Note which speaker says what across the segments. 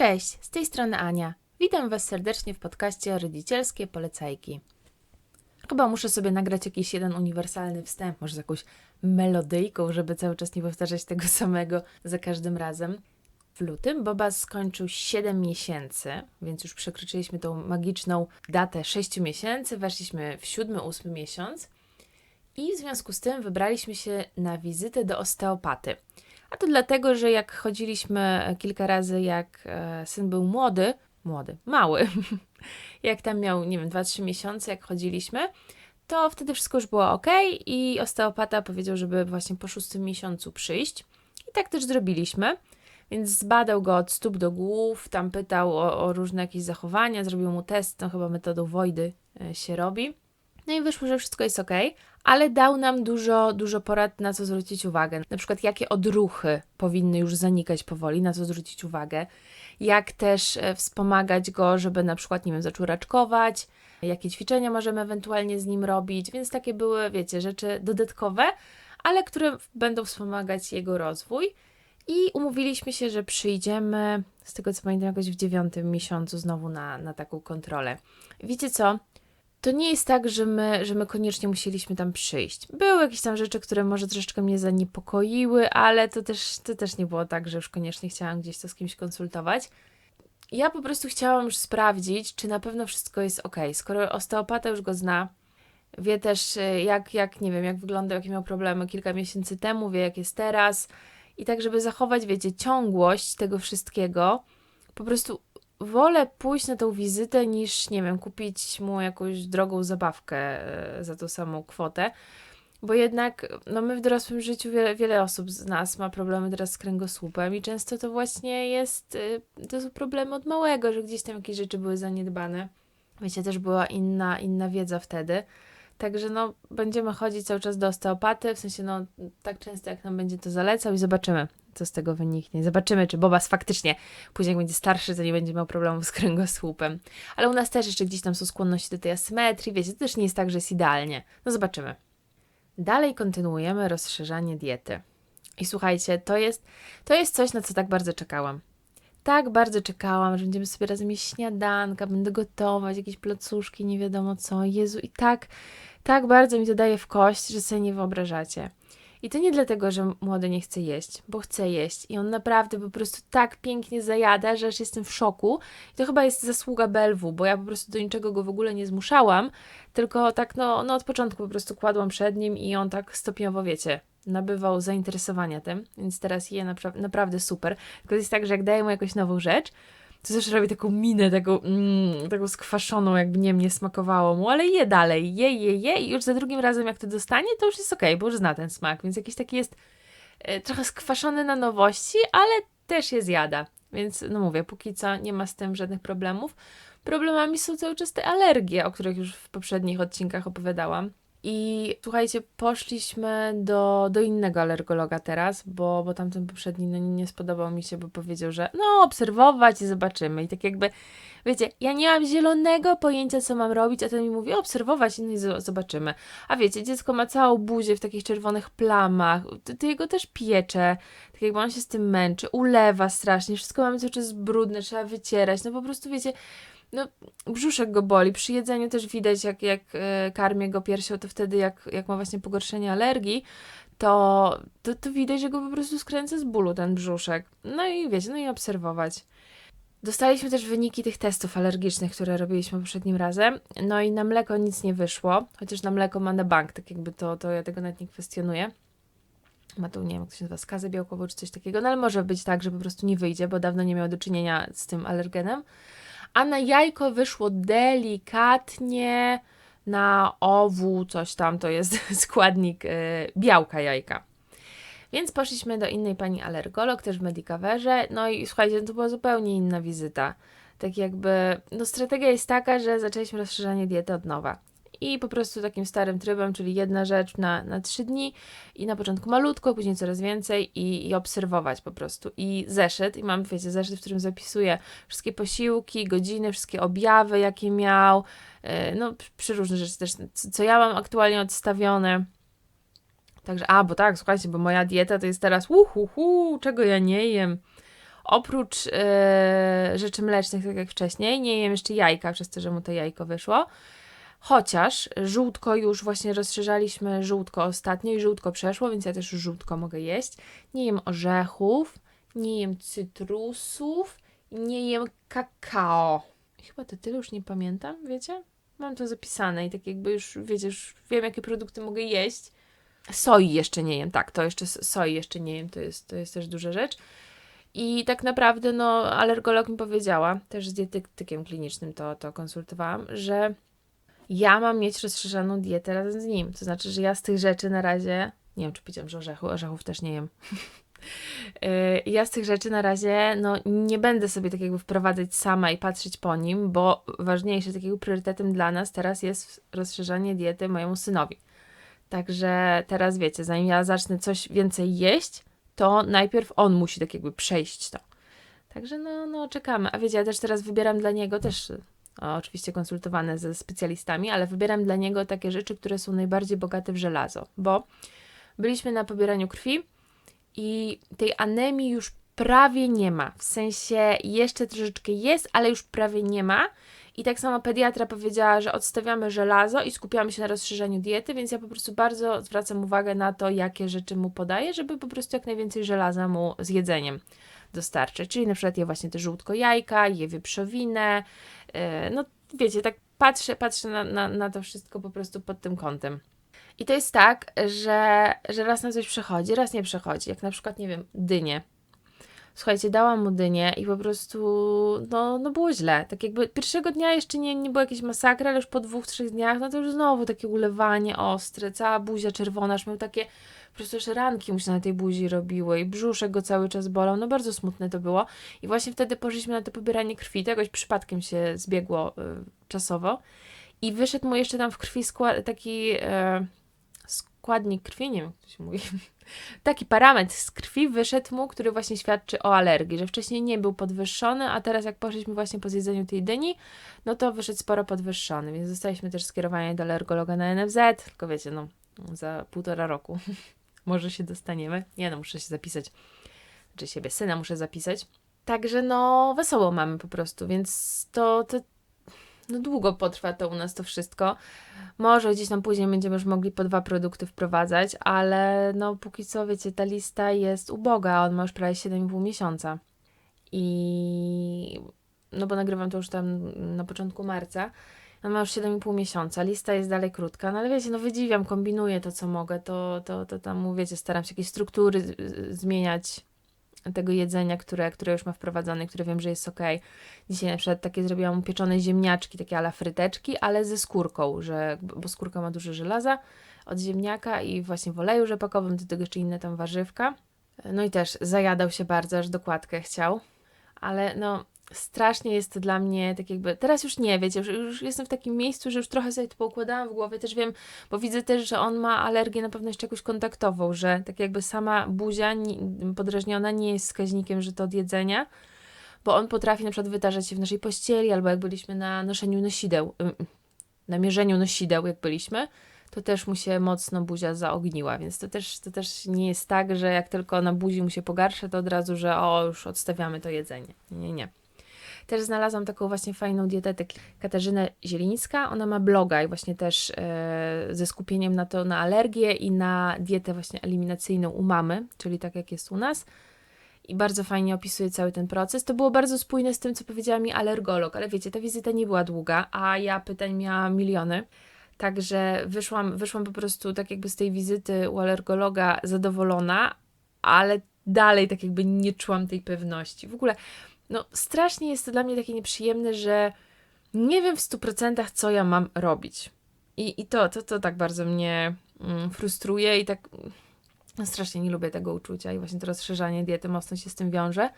Speaker 1: Cześć, z tej strony Ania. Witam Was serdecznie w podcaście Rodzicielskie Polecajki. Chyba muszę sobie nagrać jakiś jeden uniwersalny wstęp, może z jakąś melodyjką, żeby cały czas nie powtarzać tego samego za każdym razem. W lutym Boba skończył 7 miesięcy, więc już przekroczyliśmy tą magiczną datę 6 miesięcy, weszliśmy w 7-8 miesiąc i w związku z tym wybraliśmy się na wizytę do osteopaty. A to dlatego, że jak chodziliśmy kilka razy, jak e, syn był młody, młody, mały, jak tam miał, nie wiem, 2-3 miesiące, jak chodziliśmy, to wtedy wszystko już było ok i osteopata powiedział, żeby właśnie po szóstym miesiącu przyjść. I tak też zrobiliśmy. Więc zbadał go od stóp do głów, tam pytał o, o różne jakieś zachowania, zrobił mu test, no chyba metodą Wojdy e, się robi. No i wyszło, że wszystko jest ok, ale dał nam dużo, dużo porad, na co zwrócić uwagę. Na przykład, jakie odruchy powinny już zanikać powoli, na co zwrócić uwagę. Jak też e, wspomagać go, żeby na przykład, nie wiem, zaczął raczkować, jakie ćwiczenia możemy ewentualnie z nim robić. Więc takie były, wiecie, rzeczy dodatkowe, ale które będą wspomagać jego rozwój. I umówiliśmy się, że przyjdziemy, z tego co pamiętam, jakoś w dziewiątym miesiącu znowu na, na taką kontrolę. Wiecie co? To nie jest tak, że my, że my koniecznie musieliśmy tam przyjść. Były jakieś tam rzeczy, które może troszeczkę mnie zaniepokoiły, ale to też, to też nie było tak, że już koniecznie chciałam gdzieś to z kimś konsultować. Ja po prostu chciałam już sprawdzić, czy na pewno wszystko jest ok. Skoro osteopata już go zna, wie też e, jak, jak nie wiem, jak wyglądał, jakie miał problemy kilka miesięcy temu, wie jak jest teraz. I tak, żeby zachować, wiecie, ciągłość tego wszystkiego, po prostu wolę pójść na tą wizytę niż, nie wiem, kupić mu jakąś drogą zabawkę e, za tą samą kwotę. Bo jednak, no my w dorosłym życiu, wiele, wiele osób z nas ma problemy teraz z kręgosłupem i często to właśnie jest, e, to są problemy od małego, że gdzieś tam jakieś rzeczy były zaniedbane. Wiecie, też była inna, inna wiedza wtedy. Także no, będziemy chodzić cały czas do osteopaty, w sensie no, tak często jak nam będzie to zalecał i zobaczymy, co z tego wyniknie. Zobaczymy, czy Bobas faktycznie później jak będzie starszy, to nie będzie miał problemów z kręgosłupem. Ale u nas też jeszcze gdzieś tam są skłonności do tej asymetrii, wiecie, to też nie jest tak, że jest idealnie. No zobaczymy. Dalej kontynuujemy rozszerzanie diety. I słuchajcie, to jest, to jest coś, na co tak bardzo czekałam. Tak bardzo czekałam, że będziemy sobie razem jeść śniadanka, będę gotować jakieś placuszki, nie wiadomo co. Jezu, i tak, tak bardzo mi to daje w kość, że sobie nie wyobrażacie. I to nie dlatego, że młody nie chce jeść, bo chce jeść i on naprawdę po prostu tak pięknie zajada, że aż jestem w szoku. I to chyba jest zasługa Belwu, bo ja po prostu do niczego go w ogóle nie zmuszałam, tylko tak no, no od początku po prostu kładłam przed nim i on tak stopniowo, wiecie, nabywał zainteresowania tym, więc teraz je napra naprawdę super. Tylko jest tak, że jak daję mu jakąś nową rzecz, to też robi taką minę, taką, mm, taką skwaszoną, jakby nie mnie smakowało mu, ale je dalej, je, je, je i już za drugim razem jak to dostanie, to już jest ok, bo już zna ten smak, więc jakiś taki jest e, trochę skwaszony na nowości, ale też je zjada. Więc no mówię, póki co nie ma z tym żadnych problemów. Problemami są cały czas te alergie, o których już w poprzednich odcinkach opowiadałam. I słuchajcie, poszliśmy do, do innego alergologa teraz, bo, bo tamten poprzedni no, nie spodobał mi się, bo powiedział, że no obserwować i zobaczymy. I tak jakby, wiecie, ja nie mam zielonego pojęcia, co mam robić, a ten mi mówi obserwować no i zobaczymy. A wiecie, dziecko ma całą buzię w takich czerwonych plamach, to, to jego też piecze, tak jakby on się z tym męczy, ulewa strasznie, wszystko mamy cały czas brudne, trzeba wycierać, no po prostu wiecie no, brzuszek go boli. Przy jedzeniu też widać, jak, jak e, karmię go piersią, to wtedy, jak, jak ma właśnie pogorszenie alergii, to, to, to widać, że go po prostu skręca z bólu ten brzuszek. No i wiecie, no i obserwować. Dostaliśmy też wyniki tych testów alergicznych, które robiliśmy poprzednim razem. No i na mleko nic nie wyszło, chociaż na mleko ma na bank, tak jakby to, to ja tego nawet nie kwestionuję. Ma tu, nie wiem, jak to się nazywa, skazę białkową czy coś takiego, no ale może być tak, że po prostu nie wyjdzie, bo dawno nie miał do czynienia z tym alergenem a na jajko wyszło delikatnie na owu, coś tam, to jest składnik y, białka jajka. Więc poszliśmy do innej pani alergolog, też w Medicaverze, no i słuchajcie, to była zupełnie inna wizyta. Tak jakby, no strategia jest taka, że zaczęliśmy rozszerzanie diety od nowa i po prostu takim starym trybem, czyli jedna rzecz na, na trzy dni i na początku malutko, później coraz więcej i, i obserwować po prostu. I zeszyt, i mam, wiecie, zeszyt, w którym zapisuję wszystkie posiłki, godziny, wszystkie objawy, jakie miał, yy, no przy różne rzeczy też, co ja mam aktualnie odstawione. Także, a, bo tak, słuchajcie, bo moja dieta to jest teraz uhu, hu, czego ja nie jem. oprócz e, rzeczy mlecznych, tak jak wcześniej, nie jem jeszcze jajka, przez to, że mu to jajko wyszło. Chociaż żółtko już właśnie rozszerzaliśmy żółtko ostatnio i żółtko przeszło, więc ja też żółtko mogę jeść. Nie jem orzechów, nie jem cytrusów, nie jem kakao. Chyba to tyle już nie pamiętam, wiecie? Mam to zapisane i tak jakby już, wiecie, już wiem, jakie produkty mogę jeść. Soi jeszcze nie jem, tak, to jeszcze soi jeszcze nie jem, to jest, to jest też duża rzecz. I tak naprawdę, no, alergolog mi powiedziała, też z dietetykiem klinicznym to, to konsultowałam, że ja mam mieć rozszerzoną dietę razem z nim. To znaczy, że ja z tych rzeczy na razie, nie wiem, czy powiedziałam, że orzechu, orzechów też nie jem. Y, ja z tych rzeczy na razie no, nie będę sobie tak jakby wprowadzać sama i patrzeć po nim, bo ważniejsze, takiego priorytetem dla nas teraz jest rozszerzanie diety mojemu synowi. Także teraz wiecie, zanim ja zacznę coś więcej jeść, to najpierw on musi tak jakby przejść to. Także no, no czekamy. A wiecie, ja też teraz wybieram dla niego też, oczywiście konsultowane ze specjalistami, ale wybieram dla niego takie rzeczy, które są najbardziej bogate w żelazo, bo byliśmy na pobieraniu krwi i tej anemii już prawie nie ma. W sensie jeszcze troszeczkę jest, ale już prawie nie ma. I tak samo pediatra powiedziała, że odstawiamy żelazo i skupiamy się na rozszerzeniu diety, więc ja po prostu bardzo zwracam uwagę na to, jakie rzeczy mu podaję, żeby po prostu jak najwięcej żelaza mu z jedzeniem dostarczyć. Czyli na przykład je właśnie te żółtko jajka, je wieprzowinę. Yy, no wiecie, tak patrzę, patrzę na, na, na to wszystko po prostu pod tym kątem. I to jest tak, że, że raz na coś przechodzi, raz nie przechodzi. Jak na przykład, nie wiem, dynię. Słuchajcie, dałam mu dynię i po prostu, no, no było źle. Tak jakby pierwszego dnia jeszcze nie, nie było jakieś masakry, ale już po dwóch, trzech dniach, no to już znowu takie ulewanie ostre, cała buzia czerwona, aż miał takie, po prostu już ranki mu się na tej buzi robiły i brzuszek go cały czas bolał, no bardzo smutne to było. I właśnie wtedy poszliśmy na to pobieranie krwi, to jakoś przypadkiem się zbiegło y, czasowo i wyszedł mu jeszcze tam w krwi skład, taki... Y, składnik krwi, nie wiem jak to się mówi, taki parametr z krwi wyszedł mu, który właśnie świadczy o alergii, że wcześniej nie był podwyższony, a teraz jak poszliśmy właśnie po zjedzeniu tej dyni, no to wyszedł sporo podwyższony, więc zostaliśmy też skierowani do alergologa na NFZ, tylko wiecie, no za półtora roku może się dostaniemy. Nie no, muszę się zapisać, czy siebie syna muszę zapisać. Także no, wesoło mamy po prostu, więc to, to no długo potrwa to u nas to wszystko. Może gdzieś tam później będziemy już mogli po dwa produkty wprowadzać, ale no póki co, wiecie, ta lista jest uboga, on ma już prawie 7,5 miesiąca. I no bo nagrywam to już tam na początku marca. On ma już 7,5 miesiąca, lista jest dalej krótka, no ale wiecie, no wydziwiam, kombinuję to, co mogę, to, to, to tam, mówicie, staram się jakieś struktury zmieniać, tego jedzenia, które, które już ma wprowadzone, które wiem, że jest ok. Dzisiaj na przykład takie zrobiłam pieczone ziemniaczki, takie ala fryteczki, ale ze skórką, że, bo skórka ma dużo żelaza od ziemniaka i właśnie w oleju rzepakowym, do tego jeszcze inne tam warzywka. No i też zajadał się bardzo, aż dokładkę chciał. Ale no, strasznie jest to dla mnie tak jakby, teraz już nie, wiecie, już, już jestem w takim miejscu, że już trochę sobie to poukładałam w głowie, też wiem, bo widzę też, że on ma alergię na pewno jeszcze jakąś kontaktową, że tak jakby sama buzia podrażniona nie jest wskaźnikiem, że to od jedzenia, bo on potrafi na przykład wydarzać się w naszej pościeli, albo jak byliśmy na noszeniu nosideł, na mierzeniu nosideł, jak byliśmy, to też mu się mocno buzia zaogniła, więc to też, to też nie jest tak, że jak tylko na buzi mu się pogarsza, to od razu, że o, już odstawiamy to jedzenie. Nie, nie. Też znalazłam taką właśnie fajną dietetę, Katarzynę Zielińska. Ona ma bloga i właśnie też e, ze skupieniem na to, na alergię i na dietę właśnie eliminacyjną u mamy, czyli tak jak jest u nas. I bardzo fajnie opisuje cały ten proces. To było bardzo spójne z tym, co powiedziała mi alergolog, ale wiecie, ta wizyta nie była długa, a ja pytań miałam miliony. Także wyszłam, wyszłam po prostu tak jakby z tej wizyty u alergologa zadowolona, ale dalej tak jakby nie czułam tej pewności. W ogóle no strasznie jest to dla mnie takie nieprzyjemne, że nie wiem w 100% co ja mam robić. I, i to, to, to tak bardzo mnie mm, frustruje i tak no, strasznie nie lubię tego uczucia i właśnie to rozszerzanie diety mocno się z tym wiąże.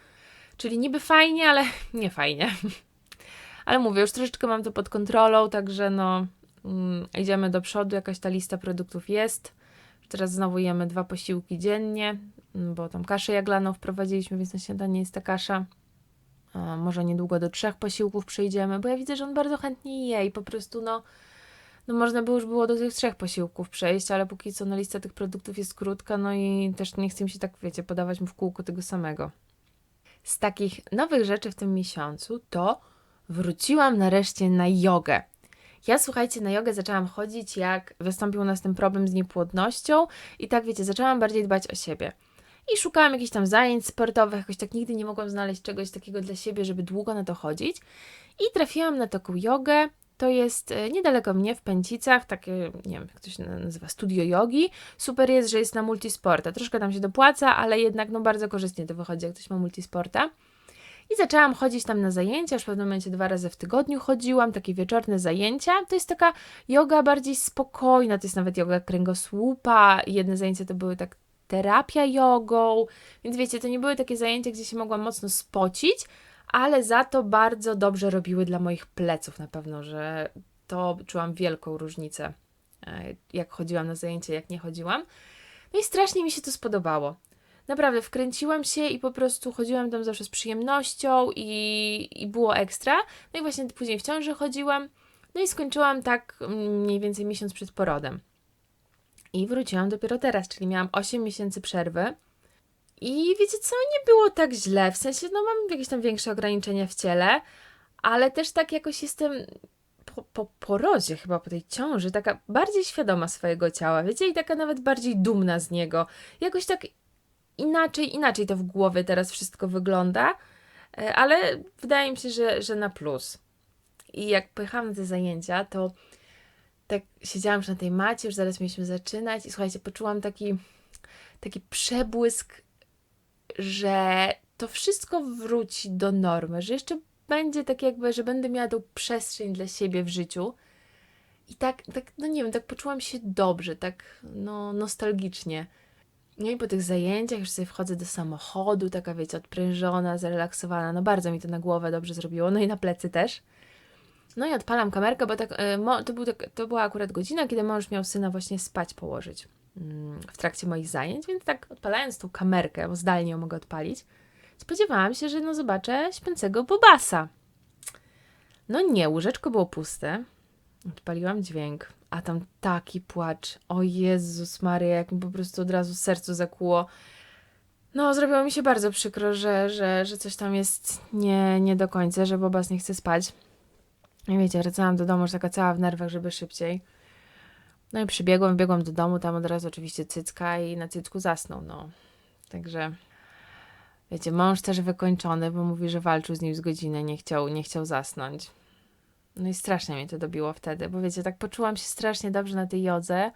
Speaker 1: Czyli niby fajnie, ale nie fajnie. ale mówię, już troszeczkę mam to pod kontrolą, także no mm, idziemy do przodu, jakaś ta lista produktów jest. Teraz znowu jemy dwa posiłki dziennie, bo tam kaszę jaglaną wprowadziliśmy, więc na śniadanie jest ta kasza. Może niedługo do trzech posiłków przejdziemy, bo ja widzę, że on bardzo chętnie je i po prostu no, no można by już było do tych trzech posiłków przejść, ale póki co no lista tych produktów jest krótka, no i też nie chcę mi się tak, wiecie, podawać mu w kółko tego samego. z takich nowych rzeczy w tym miesiącu to wróciłam nareszcie na jogę. Ja słuchajcie, na jogę zaczęłam chodzić, jak wystąpił u nas ten problem z niepłodnością, i tak wiecie, zaczęłam bardziej dbać o siebie. I szukałam jakichś tam zajęć sportowych, jakoś tak nigdy nie mogłam znaleźć czegoś takiego dla siebie, żeby długo na to chodzić. I trafiłam na taką jogę. To jest e, niedaleko mnie w Pęcicach, takie, nie wiem, jak to się nazywa, studio jogi. Super jest, że jest na multisporta. Troszkę tam się dopłaca, ale jednak no bardzo korzystnie to wychodzi, jak ktoś ma multisporta. I zaczęłam chodzić tam na zajęcia, już w pewnym momencie dwa razy w tygodniu chodziłam, takie wieczorne zajęcia. To jest taka yoga bardziej spokojna, to jest nawet yoga kręgosłupa. Jedne zajęcia to były tak terapia jogą, więc wiecie, to nie były takie zajęcia, gdzie się mogłam mocno spocić, ale za to bardzo dobrze robiły dla moich pleców na pewno, że to czułam wielką różnicę, e, jak chodziłam na zajęcia, jak nie chodziłam. No i strasznie mi się to spodobało. Naprawdę wkręciłam się i po prostu chodziłam tam zawsze z przyjemnością i, i było ekstra. No i właśnie później w ciąży chodziłam. No i skończyłam tak mniej więcej miesiąc przed porodem. I wróciłam dopiero teraz, czyli miałam 8 miesięcy przerwy. I wiecie co, nie było tak źle, w sensie, no mam jakieś tam większe ograniczenia w ciele, ale też tak jakoś jestem po, po porodzie, chyba po tej ciąży, taka bardziej świadoma swojego ciała, wiecie, i taka nawet bardziej dumna z niego. Jakoś tak inaczej, inaczej to w głowie teraz wszystko wygląda, e, ale wydaje mi się, że, że na plus. I jak pojechałam na te zajęcia, to tak siedziałam już na tej macie, już zaraz mieliśmy zaczynać i słuchajcie, poczułam taki, taki przebłysk, że to wszystko wróci do normy, że jeszcze będzie tak jakby, że będę miała tą przestrzeń dla siebie w życiu. I tak, tak, no nie wiem, tak poczułam się dobrze, tak no nostalgicznie. No i po tych zajęciach już sobie wchodzę do samochodu, taka wiecie, odprężona, zrelaksowana. No bardzo mi to na głowę dobrze zrobiło, no i na plecy też. No i odpalam kamerkę, bo tak, e, to, był tak, to była akurat godzina, kiedy mąż miał syna właśnie spać położyć mm, w trakcie moich zajęć, więc tak odpalając tą kamerkę, bo zdalnie ją mogę odpalić, spodziewałam się, że no zobaczę śpiącego Bobasa. No nie, łóżeczko było puste. Odpaliłam dźwięk, a tam taki płacz. O Jezus Maria, jak mi po prostu od razu sercu zakłuło. No, zrobiło mi się bardzo przykro, że, że, że coś tam jest nie, nie do końca, że Bobas nie chce spać. I wiecie, wracałam do domu już taka cała w nerwach, żeby szybciej. No i przybiegłam, biegłam do domu, tam od razu oczywiście cycka i na cycku zasnął, no. Także, wiecie, mąż też wykończony, bo mówi, że walczył z nim z godziny, nie chciał, nie chciał zasnąć. No i strasznie mnie to dobiło wtedy, bo wiecie, tak poczułam się strasznie dobrze na tej jodze,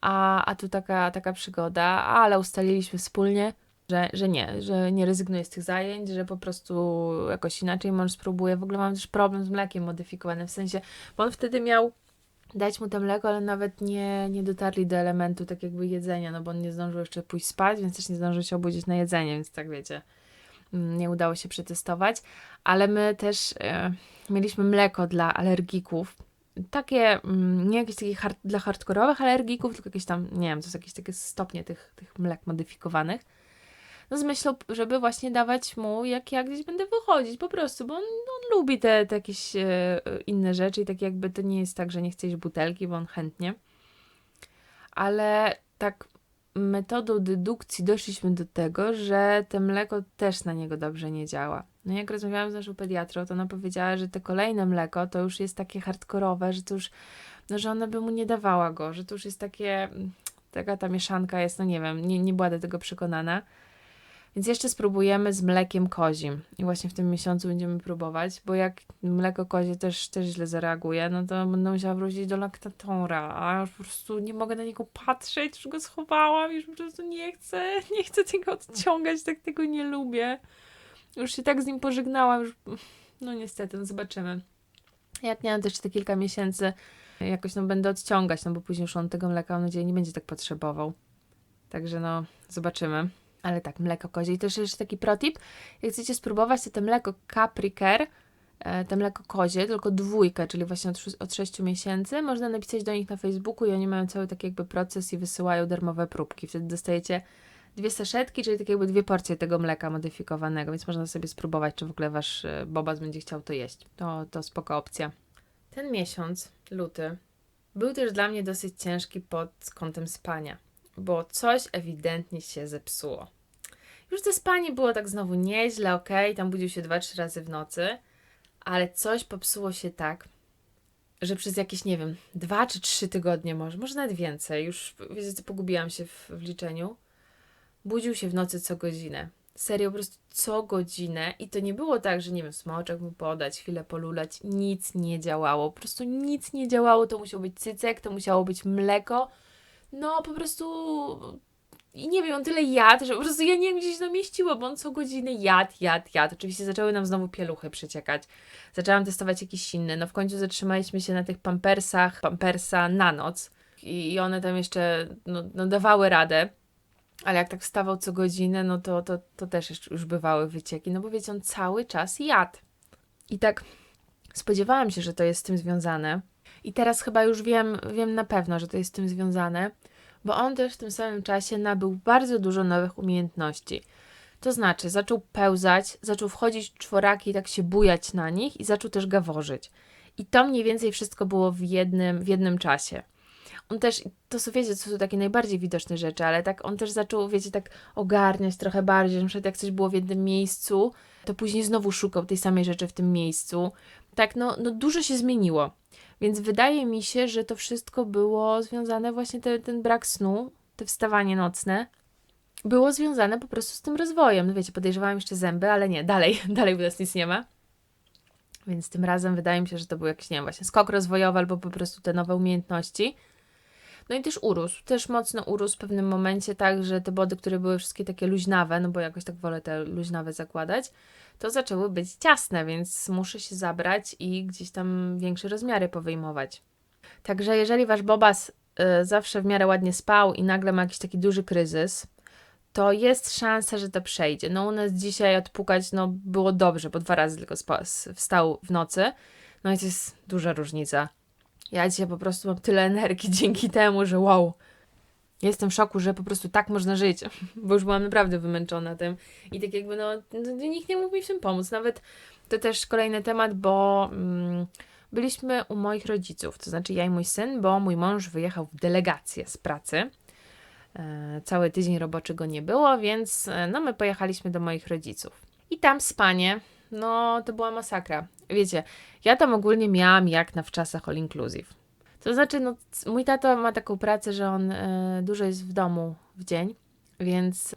Speaker 1: a, a tu taka, taka przygoda, ale ustaliliśmy wspólnie, że, że nie, że nie rezygnuję z tych zajęć, że po prostu jakoś inaczej mąż spróbuje. W ogóle mam też problem z mlekiem modyfikowanym, w sensie, bo on wtedy miał dać mu to mleko, ale nawet nie, nie dotarli do elementu tak jakby jedzenia, no bo on nie zdążył jeszcze pójść spać, więc też nie zdążył się obudzić na jedzenie, więc tak wiecie, mm, nie udało się przetestować, ale my też e, mieliśmy mleko dla alergików, takie, mm, nie jakieś takie hard, dla hardkorowych alergików, tylko jakieś tam, nie wiem, to są jakieś takie stopnie tych, tych mlek modyfikowanych, no z myślą, żeby właśnie dawać mu, jak ja gdzieś będę wychodzić po prostu, bo on, on lubi te, te jakieś e, inne rzeczy i tak jakby to nie jest tak, że nie chce butelki, bo on chętnie. Ale tak metodą dedukcji doszliśmy do tego, że to mleko też na niego dobrze nie działa. No jak rozmawiałam z naszą pediatrą, to ona powiedziała, że te kolejne mleko to już jest takie hardkorowe, że to już, no że ona by mu nie dawała go, że to już jest takie, taka ta mieszanka jest, no nie wiem, nie, nie była do tego przekonana. Więc jeszcze spróbujemy z mlekiem kozim. I właśnie w tym miesiącu będziemy próbować, bo jak mleko kozie też, też źle zareaguje, no to będę musiała wrócić do laktatora, a już po prostu nie mogę na niego patrzeć, już go schowałam, już po prostu nie chcę, nie chcę tego odciągać, tak tego nie lubię. Już się tak z nim pożegnałam, już, no niestety, no zobaczymy. Jak nie mam też te kilka miesięcy, jakoś no będę odciągać, no bo później już on tego mleka, mam nadzieję, nie będzie tak potrzebował. Także no, zobaczymy. Ale tak, mleko kozie. I też jeszcze taki protip. Jak chcecie spróbować, to te mleko Capri Care, e, te mleko kozie, tylko dwójkę, czyli właśnie od, od 6 miesięcy, można napisać do nich na Facebooku i oni mają cały taki jakby proces i wysyłają darmowe próbki. Wtedy dostajecie dwie saszetki, czyli tak jakby dwie porcje tego mleka modyfikowanego, więc można sobie spróbować, czy w ogóle wasz e, bobas będzie chciał to jeść. To, to spoko opcja. Ten miesiąc, luty, był też dla mnie dosyć ciężki pod kątem spania bo coś ewidentnie się zepsuło. Już to spanie było tak znowu nieźle, okej, tam budził się dwa, trzy razy w nocy, ale coś popsuło się tak, że przez jakieś, nie wiem, dwa czy trzy tygodnie może, może nawet więcej, już wiecie pogubiłam się w, w liczeniu, budził się w nocy co godzinę. Serio, po prostu co godzinę. I to nie było tak, że nie wiem, smoczek mu podać, chwilę polulać, nic nie działało, po prostu nic nie działało, to musiał być cycek, to musiało być mleko, no po prostu i nie wiem, on tyle jadł, że po prostu ja nie wiem, gdzie się to mieściło, bo on co godzinę jadł, jadł, jadł. Oczywiście zaczęły nam znowu pieluchy przeciekać. Zaczęłam testować jakieś inne. No w końcu zatrzymaliśmy się na tych pampersach, pampersa na noc i, one tam jeszcze no, no dawały radę. Ale jak tak wstawał co godzinę, no to, to, to też już- już bywały wycieki, no bo wiecie, on cały czas jadł. I tak spodziewałam się, że to jest z tym związane. I teraz chyba już wiem, wiem na pewno, że to jest z tym związane, bo on też w tym samym czasie nabył bardzo dużo nowych umiejętności. To znaczy, zaczął pełzać, zaczął wchodzić w czworaki i tak się bujać na nich i zaczął też gaworzyć. I to mniej więcej wszystko było w jednym, w jednym czasie. On też, to są, wiecie, to są takie najbardziej widoczne rzeczy, ale tak on też zaczął, wiecie, tak ogarniać trochę bardziej, na jak coś było w jednym miejscu, to później znowu szukał tej samej rzeczy w tym miejscu. Tak, no, no dużo się zmieniło. Więc wydaje mi się, że to wszystko było związane, właśnie te, ten brak snu, te wstawanie nocne, było związane po prostu z tym rozwojem. No wiecie, podejrzewałam jeszcze zęby, ale nie, dalej, dalej u nas nic nie ma. Więc tym razem wydaje mi się, że to był jakiś, nie wiem, właśnie skok rozwojowy albo po prostu te nowe umiejętności. No i też urósł, też mocno urósł w pewnym momencie, tak, że te body, które były wszystkie takie luźnawe, no bo jakoś tak wolę te luźnawe zakładać, to zaczęły być ciasne, więc muszę się zabrać i gdzieś tam większe rozmiary powyjmować. Także jeżeli wasz bobas y, zawsze w miarę ładnie spał i nagle ma jakiś taki duży kryzys, to jest szansa, że to przejdzie. No u nas dzisiaj odpukać, no było dobrze, bo dwa razy tylko spa- s- wstał w nocy, no i to jest duża różnica. Ja dzisiaj po prostu mam tyle energii dzięki temu, że wow. Jestem w szoku, że po prostu tak można żyć, bo już byłam naprawdę wymęczona tym. I tak jakby, no, no nikt nie mógł mi w tym pomóc. Nawet to też kolejny temat, bo mm, byliśmy u moich rodziców, to znaczy ja i mój syn, bo mój mąż wyjechał w delegację z pracy. E, cały tydzień roboczy go nie było, więc e, no my pojechaliśmy do moich rodziców. I tam spanie, no to była masakra. Wiecie, ja tam ogólnie miałam jak na wczasach all inclusive. To znaczy, no, mój tato ma taką pracę, że on e, dużo jest w domu w dzień, więc,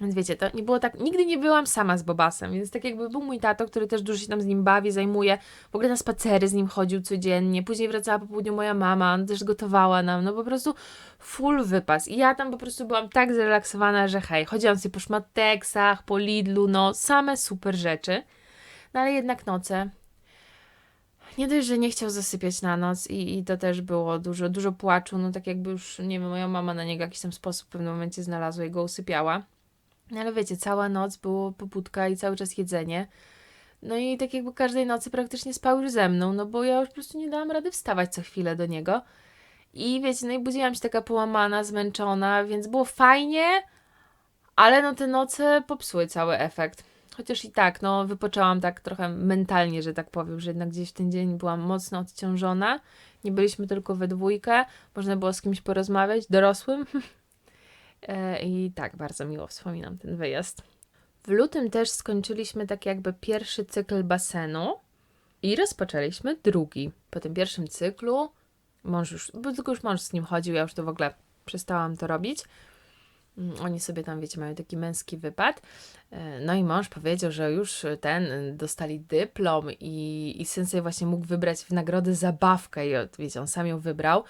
Speaker 1: więc wiecie, to nie było tak, nigdy nie byłam sama z Bobasem, więc tak jakby był mój tato, który też dużo się tam z nim bawi, zajmuje, w ogóle na spacery z nim chodził codziennie, później wracała po południu moja mama, on też gotowała nam, no po prostu full wypas. I ja tam po prostu byłam tak zrelaksowana, że hej, chodziłam sobie po szmateksach, po Lidlu, no same super rzeczy. No ale jednak noce. Nie dość, że nie chciał zasypiać na noc i, i to też było dużo, dużo płaczu, no tak jakby już, nie wiem, moja mama na niego w jakiś tam sposób w pewnym momencie znalazła i go usypiała. No ale wiecie, cała noc było pobudka i cały czas jedzenie. No i tak jakby każdej nocy praktycznie spał już ze mną, no bo ja już po prostu nie dałam rady wstawać co chwilę do niego. I wiecie, no i budziłam się taka połamana, zmęczona, więc było fajnie, ale no te noce popsuły cały efekt. Chociaż i tak, no wypoczęłam tak trochę mentalnie, że tak powiem, że jednak gdzieś w ten dzień byłam mocno odciążona. Nie byliśmy tylko we dwójkę, można było z kimś porozmawiać, dorosłym. E, I tak, bardzo miło wspominam ten wyjazd. W lutym też skończyliśmy tak jakby pierwszy cykl basenu i rozpoczęliśmy drugi. Po tym pierwszym cyklu mąż już, bo tylko już mąż z nim chodził, ja już to w ogóle przestałam to robić. Mm, Oni sobie tam, wiecie, mają taki męski wypad. E, No i mąż powiedział, że już ten y, dostali dyplom i, i syn sobie właśnie mógł wybrać w nagrodę zabawkę i od- wiecie, on sam ją wybrał.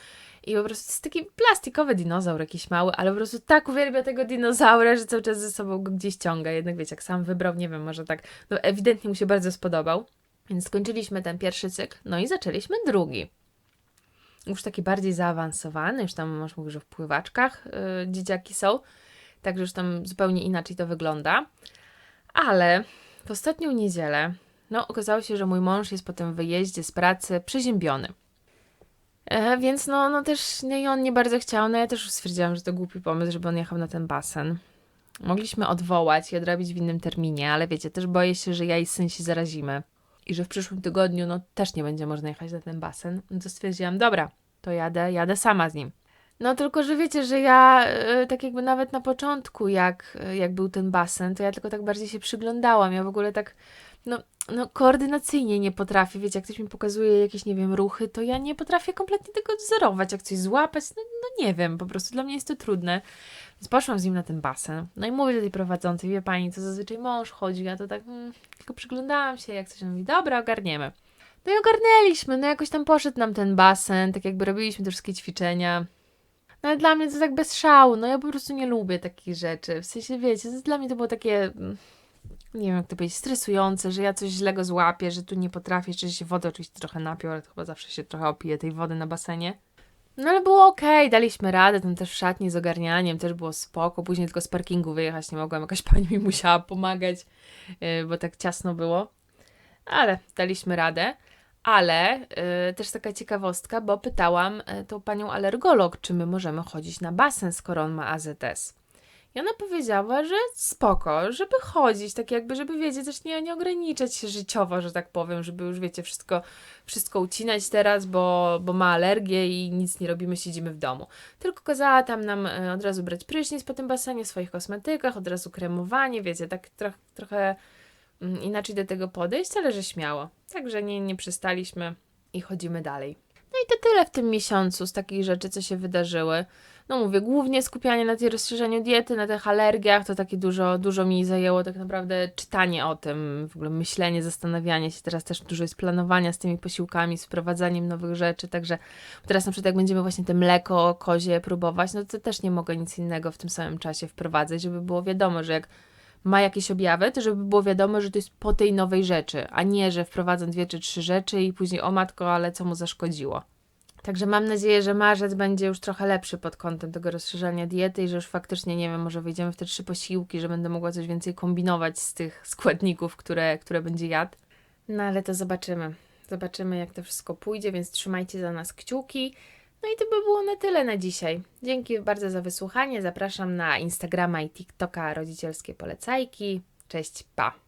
Speaker 1: I po prostu jest taki plastikowy dinozaur jakiś mały, ale po prostu tak uwielbia tego dinozaura, że cały czas ze sobą go gdzieś ciąga. Jednak wiecie, jak sam wybrał, nie wiem, może tak, no ewidentnie mu się bardzo spodobał. Więc skończyliśmy ten pierwszy cykl, no i zaczęliśmy drugi już taki bardziej zaawansowany, już tam mąż mówi, że w pływaczkach y, dzieciaki są, także już tam zupełnie inaczej to wygląda. Ale w ostatnią niedzielę, no okazało się, że mój mąż jest po tym wyjeździe z pracy przeziębiony. E, więc no, no też, no i on nie bardzo chciał, no ja też stwierdziłam, że to głupi pomysł, żeby on jechał na ten basen. Mogliśmy odwołać i odrobić w innym terminie, ale wiecie, też boję się, że ja i syn się zarazimy i że w przyszłym tygodniu no też nie będzie można jechać na ten basen, no to stwierdziłam, dobra, to jadę, jadę sama z nim. No tylko, że wiecie, że ja e, tak jakby nawet na początku, jak, e, jak był ten basen, to ja tylko tak bardziej się przyglądałam. Ja w ogóle tak, no, no koordynacyjnie nie potrafię. Wiecie, jak ktoś mi pokazuje jakieś, nie wiem, ruchy, to ja nie potrafię kompletnie tego wzorować, jak coś złapać. No, no nie wiem, po prostu dla mnie jest to trudne. Więc poszłam z nim na ten basen. No i mówię do tej prowadzącej, wie pani, to zazwyczaj mąż chodzi, ja to tak mm, tylko przyglądałam się, jak coś on mówi, dobra, ogarniemy. No i ogarnęliśmy, no jakoś tam poszedł nam ten basen, tak jakby robiliśmy te wszystkie ćwiczenia. No ale dla mnie to tak bez szału, no ja po prostu nie lubię takich rzeczy. W sensie, wiecie, dla mnie to było takie, mm, nie wiem jak to powiedzieć, stresujące, że ja coś źle go złapię, że tu nie potrafię, że się wody oczywiście trochę napił, ale to chyba zawsze się trochę opije tej wody na basenie. No ale było okej, daliśmy radę, tam też w szatni z ogarnianiem też było spoko, później tylko z parkingu wyjechać nie mogłam, jakaś pani mi musiała pomagać, yy, bo tak ciasno było, ale daliśmy radę. Ale y, też taka ciekawostka, bo pytałam y, tą panią alergolog, czy my możemy chodzić na basen, skoro on ma AZS. Ona powiedziała, że spoko, żeby chodzić, tak jakby, żeby wiecie, też nie, nie ograniczać się życiowo, że tak powiem, żeby już wiecie, wszystko, wszystko ucinać teraz, bo, bo ma alergię i nic nie robimy, siedzimy w domu. Tylko kazała tam nam y, od razu brać prysznic po tym basenie, w swoich kosmetykach, od razu kremowanie, wiecie, tak troch, trochę mm, inaczej do tego podejść, ale że śmiało. Także nie, nie przestaliśmy i chodzimy dalej. No i to tyle w tym miesiącu z takich rzeczy, co się wydarzyły. No mówię, głównie skupianie na tej rozszerzeniu diety, na tych alergiach, to takie dużo, dużo mi zajęło tak naprawdę czytanie o tym, w ogóle myślenie, zastanawianie się. Teraz też dużo jest planowania z tymi posiłkami, z wprowadzaniem nowych rzeczy, także teraz na przykład jak będziemy właśnie te mleko kozie próbować, no to też nie mogę nic innego w tym samym czasie wprowadzać, żeby było wiadomo, że jak ma jakieś objawy, to żeby było wiadomo, że to jest po tej nowej rzeczy, a nie, że wprowadzam dwie czy trzy rzeczy i później o matko, ale co mu zaszkodziło. Także mam nadzieję, że marzec będzie już trochę lepszy pod kątem tego rozszerzania diety i że już faktycznie, nie wiem, może wyjdziemy w te trzy posiłki, że będę mogła coś więcej kombinować z tych składników, które, które będzie jadł. No ale to zobaczymy. Zobaczymy, jak to wszystko pójdzie, więc trzymajcie za nas kciuki. No i to by było na tyle na dzisiaj. Dzięki bardzo za wysłuchanie. Zapraszam na Instagrama i TikToka Rodzicielskie Polecajki. Cześć, pa!